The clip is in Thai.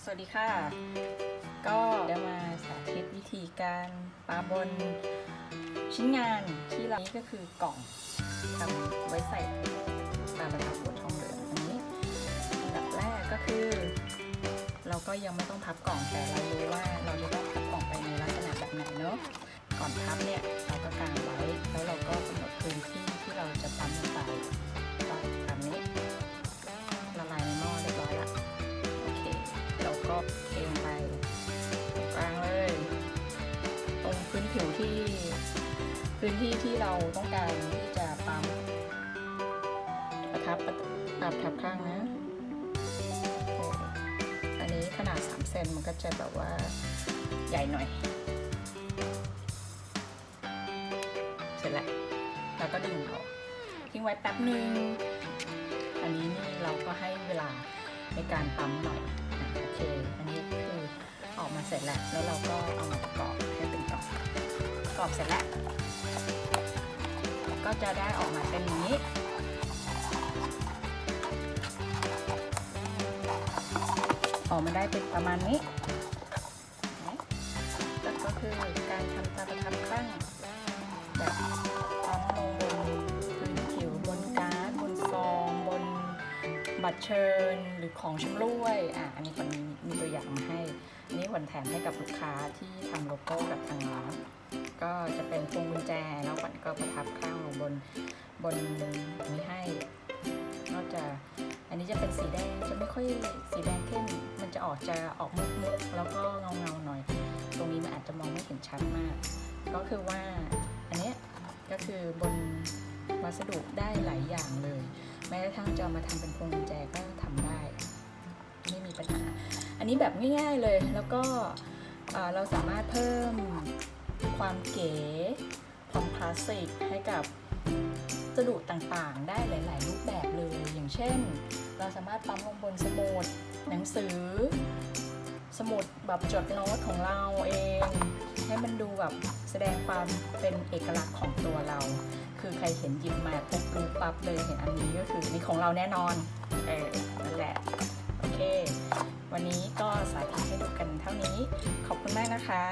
สวัสดีค่ะ ก็จะมาสาธิตวิธีการปาบนชิ้นงานที่เรานี่ก็คือกล่องทำไว้ใส่ตาประทับบนทองเหลืองอันนี้อันดับแรกก็คือ เราก็ยังไม่ต้องพับกล่องแต่เรารู้ว่าเราจะต้องพับกล่องไปในลักษณะแบบไหนเนาะก่อนพับเนี่ยเราก็กางไว้ แล้วเราก็กำหนดพื้นที่ที่เราจะปั๊มลงไป ราก็เทลงไปตรงกลางเลย ตรงพื้นผิวที่พื้นที่ที่เราต้องการที่จะปั๊มประทับประทับทับข้างนะ อันนี้ขนาด 3 เซนมันก็จะแบบว่าใหญ่หน่อย เสร็จแล้วเราก็ดึงออกทิ้งไว้แป๊บหนึ่งอันนี้นี่เราก็ให้เวลาในการปั๊มหน่อย โอเค อันนี้คือออกมาเสร็จแล้ว แล้วเราก็เอามาประกอบให้เป็นกล่องปรอบเสร็จแล้ว ก็จะได้ออกมาเป็นนี้ออกมาได้เป็นประมาณนี้ แล้วก็คือการทำตาประทับข้างแบบ บัตรเชิญหรือของชำร่วยอะอันนี้คนมีมีตัวอย่างมาให้อันนี้คนแถมให้กับลูกค้าที่ทำโลโก้กับทางร้านก็จะเป็นพวงกุญแจแล้วขวัญก็ประทับข้างลงบนบนนี้ให้นอกจากอันนี้จะเป็นสีแดงจะไม่ค่อยสีแดงเข้มมันจะออกจะออกมุกๆแล้วก็เงาเงาๆหน่อย ตรงนี้มันอาจจะมองไม่เห็นชัดมาก ก็คือว่าอันนี้ก็คือบนวัสดุได้หลายอย่างเลย แม้กระทั่งจะเอมาทำเป็นพวงกุญแจก็ทำได้ ไม่มีปัญหา อันนี้แบบง่ายๆเลยแล้วก็เราสามารถเพิ่มความเก๋ความคลาสสิกให้กับสดุต่างๆ ได้หลาย ๆ รูปแบบเลย อย่างเช่น เราสามารถปั๊มลงบนสมุดหนังสือ สมุดแบบจดโน้ตของเราเอง ให้มันดูแบบแสดงความเป็นเอกลักษณ์ของตัวเรา คือใครเห็นหยิบมาปุ๊บ ปั๊บเลยเห็นอันนี้ก็คือนี่ของเราแน่นอน เออนั่นแหละ โอเค วันนี้ก็สาธิตให้ดูกันเท่านี้ ขอบคุณมากนะคะ